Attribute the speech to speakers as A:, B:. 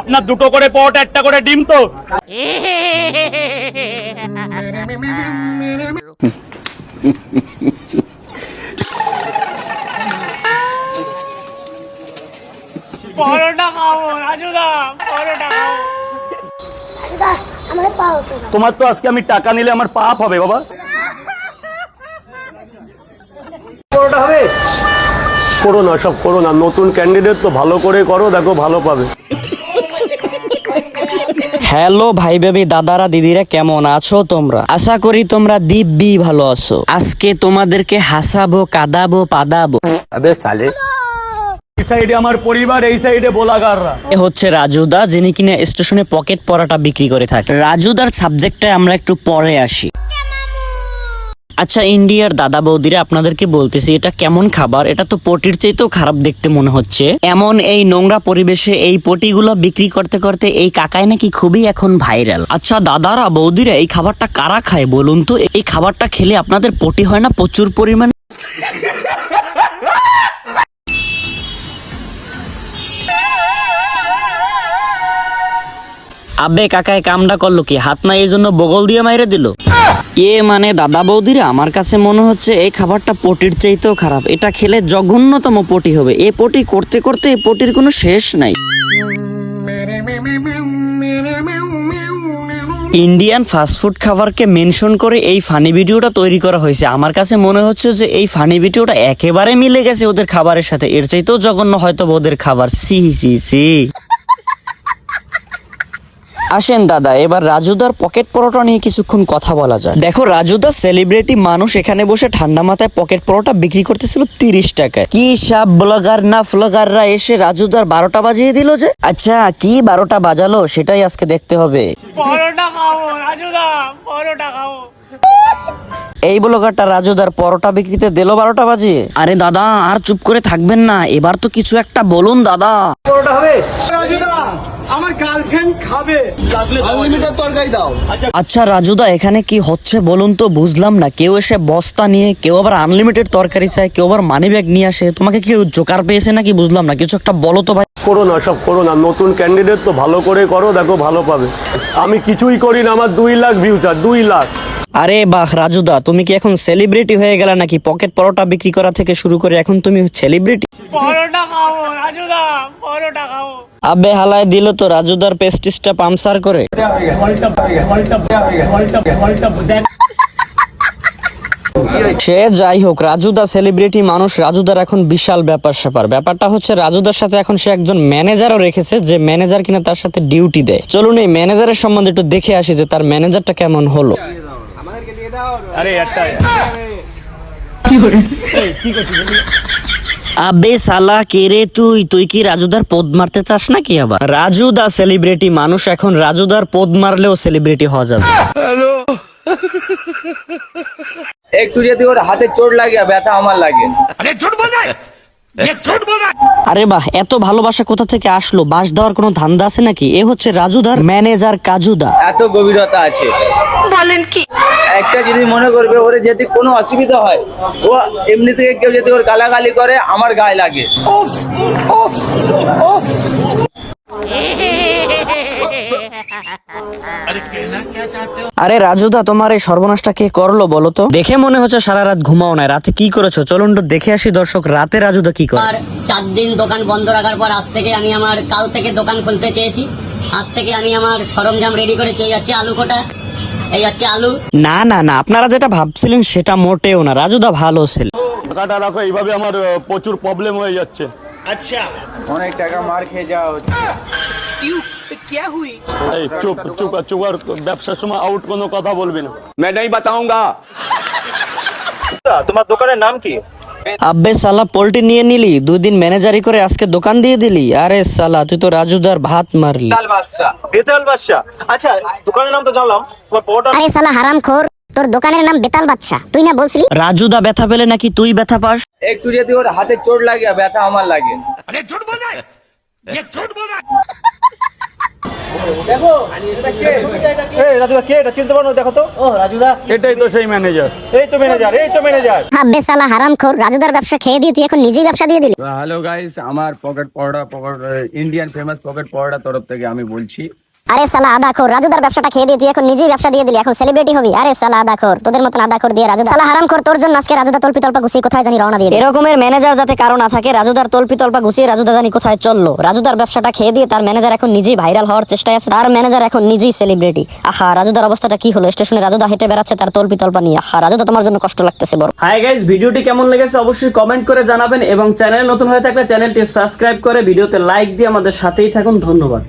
A: আপনার দুটো করে পট একটা করে ডিম তো। তোমার তো আজকে আমি টাকা নিলে আমার পাপ হবে বাবা।
B: পরোটা হবে?
A: করো না সব করো না। নতুন ক্যান্ডিডেট তো ভালো করে করো দেখো ভালো পাবে।
C: হ্যালো ভাই বেবি দাদারা দিদিরা কেমন আছো তোমরা? আশা করি তোমরা দিব্যি ভালো আছো। আজকে তোমাদেরকে হাসাবো কাদাবো পাদাবো।
A: এই সাইডে আমার পরিবার এই সাইডে বোলাগাররা
C: এ হচ্ছে রাজুদা যিনি কিনা স্টেশনে পকেট পরাটা বিক্রি করে থাকে। রাজুদার সাবজেক্টে আমরা একটু পরে আসি। আচ্ছা ইন্ডিয়ার দাদা বৌদিরা আপনাদেরকে বলতেছি, এটা কেমন খাবার? এটা তো পটির চাইতেও খারাপ দেখতে মনে হচ্ছে। এমন এই নোংরা পরিবেশে এই পটিগুলো বিক্রি করতে করতে এই কাকাই নাকি খুবই এখন ভাইরাল আচ্ছা দাদারা, বৌদিরা, এই খাবারটা কারা খায় বলুন তো? এই খাবারটা খেলে আপনাদের পটি হয় না? প্রচুর পরিমাণ আবে কাকায় কামটা করল কি? হাত না এই জন্য বগল দিয়ে মাইরে দিল? এ মানে দাদা বৌদিরা, আমার কাছে মনে হচ্ছে এই খাবারটা পটির চাইতেও খারাপ। এটা খেলে জঘন্যতম পটি হবে। এ পটি করতে করতে এই পটির কোনো শেষ নাই। ইন্ডিয়ান ফাস্টফুড খাবারকে মেনশন করে এই ফানি ভিডিওটা তৈরি করা হয়েছে। আমার কাছে মনে হচ্ছে যে এই ফানি ভিডিওটা একেবারে মিলে গেছে ওদের খাবারের সাথে। এর চাইতেও জঘন্য হয়তো ওদের খাবার। সি সি সি আসেন দাদা এবার রাজুদার পকেট পরোটা নিয়ে কিছুক্ষণ কথা বলা যায় দেখো রাজুদা সেলিব্রিটি মানুষ এখানে বসে ঠান্ডা মাথায় পকেট পরোটা বিক্রি করতেছিল তিরিশ টাকায়। কি সব ব্লগার না ফ্লগাররা এসে রাজুদার বারোটা বাজিয়ে দিল যে? আচ্ছা কি বারোটা বাজালো? সেটাই আজকে দেখতে হবে।
A: পরোটা খাব রাজুদা পরোটা খাব
C: এই ব্লগারটা রাজুদার পরোটা বিক্রিতে দিল বারোটা বাজে আরে দাদা আর চুপ করে থাকবেন না এবার তো কিছু একটা বলুন দাদা।
B: পরোটা হবে?
A: আমার গার্লফ্রেন্ড খাবে।
B: আনলিমিটেড তরকারি দাও।
C: আচ্ছা রাজুদা এখানে কি হচ্ছে বলুন তো? বুঝলাম না। কেউ এসে বস্তা নিয়ে কেউ আবার আনলিমিটেড তরকারি চায় কেউ আবার মানি ব্যাগ নিয়ে আসে। তোমাকে কি জোকার পেয়েছে নাকি? বুঝলাম না। কিছু একটা বলো তো ভাই।
A: করো না সব করো না। নতুন ক্যান্ডিডেট তো ভালো করে করো দেখো ভালো পাবে। আমি কিছুই করি না আমার দুই লাখ ভিউচার দুই লাখ।
C: আরে বাহ রাজুদা তুমি কি এখন সেলিব্রিটি হয়ে গেলে নাকি? পকেট পরোটা বিক্রি করা থেকে শুরু করে এখন তুমি সেলিব্রিটি
A: পরোটা খাব রাজুদা পরোটা খাব
C: আবে হালায় দিল তো রাজুদার পেস্টিসটা পামসার করে। সে যাই হোক রাজুদা সেলিব্রিটি মানুষ রাজুদার এখন বিশাল ব্যাপার স্যাপার। ব্যাপারটা হচ্ছে রাজুদার সাথে এখন সে একজন ম্যানেজারও রেখেছে যে ম্যানেজার কিনা তার সাথে ডিউটি দেয়। চলুন এই ম্যানেজারের সম্বন্ধে একটু দেখে আসি যে তার ম্যানেজারটা কেমন হলো।
A: আরে একটা
C: আবে সালা কে রে তুই? তুই কি রাজুদার পদ মারতে চাস নাকি আবার? রাজুদা সেলিব্রিটি মানুষ এখন রাজুদার পদ মারলেও সেলিব্রিটি হওয়া যাবে।
B: একটু যদি ওর হাতে চোট লাগে ব্যথা আমার লাগে।
C: আরে বাহ এত ভালোবাসা কোথা থেকে আসলো? বাস দেওয়ার কোনো ধান্দা আছে নাকি? এ হচ্ছে রাজুদার ম্যানেজার কাজুদা।
B: এত গভীরতা আছে। বলেন কি? একটা যদি মনে করবে ওর যদি কোনো অসুবিধা হয় ও এমনি থেকে কেউ যদি ওর গালাগালি করে আমার গায়ে লাগে। উফ, উফ, উফ।
C: আরে রাজুদা তোমার এই সর্বনাশটা কে করল বলো তো? দেখে মনে হচ্ছে সারা রাত ঘুমাও না রাতে কি করেছ? চলুন একটু দেখে আসি দর্শক রাতে রাজুদা কি করে?
D: আর চার দিন দোকান বন্ধ রাখার পর আজ থেকে আমি আমার কাল থেকে দোকান খুলতে চেয়েছি। আজ থেকে আমি আমার সরঞ্জাম রেডি করে চেয়ে যাচ্ছি আলু কোটা
C: না না না আপনারা যেটা ভাবছিলেন সেটা মোটেও না। রাজুদা ভালো ছিল।
A: টাকাটা রাখো এইভাবে আমার প্রচুর প্রবলেম হয়ে যাচ্ছে। আচ্ছা।
B: অনেক টাকা মার খেয়ে
A: যাও। ব্যবসার সময় আউট কোনো কথা বলবি না।
E: তোমার দোকানের নাম কি?
C: আব্বে সালা পোল্ট্রি নিয়ে নিলি দুই দিন ম্যানেজারি করে আজকে দোকান দিয়ে দিলি। আরে সালা তুই তো রাজুদার ভাত মারলি।
B: বাদশা।
E: বেতাল বাদশা। আচ্ছা দোকানের নাম তো জানলাম তোমার পরোটা
F: আরে সালা হারাম খোর তোর দোকানের নাম বেতাল বাচ্চা তুই না বলছিলি?
C: রাজুদা ব্যথা পেলে নাকি তুই ব্যথা পাস?
B: একটু যদি ওর হাতে চোট লাগে ব্যথা আমার লাগে।
G: এই রাজুদা কে এটা চিনতে
B: গাইস আমার pocket pocket Indian famous pocket paratha তরফ থেকে আমি বলছি।
F: আরে সালা আদা খোর রাজুদার ব্যবসাটা খেয়ে দিয়ে তুই এখন নিজেই ব্যবসা দিয়ে দিলি এখন সেলিব্রিটি হবি। আরে সালা আদা খোর তোদের মতন আদা খোর দিয়ে রাজু সালা হারাম খোর তোর জন্য আজকে রাজুদা তল্পি তল্পা গুছিয়ে কোথায় জানি রওনা দিয়ে
H: এরকমের ম্যানেজার যাতে কারও না থাকে রাজুদার তল্পি তল্পা গুছিয়ে রাজুদা জানি কোথায় চলল। রাজুদার ব্যবসাটা খেয়ে দিয়ে তার ম্যানেজার এখন নিজেই ভাইরাল হওয়ার চেষ্টায় আছে। তার ম্যানেজার এখন নিজেই সেলিব্রিটি আহা রাজুদার অবস্থাটা কি হলো? স্টেশনে রাজুদা হেঁটে বেড়াচ্ছে তার তল্পি তল্পা নিয়ে। আহা রাজুদা তোমার জন্য কষ্ট লাগতেছে বড়। হাই গাইস ভিডিওটি কেমন লেগেছে অবশ্যই কমেন্ট করে জানাবেন এবং চ্যানেল নতুন হয়ে থাকলে চ্যানেলটি সাবস্ক্রাইব করে ভিডিওতে লাইক দিয়ে আমাদের সাথেই থাকুন। ধন্যবাদ।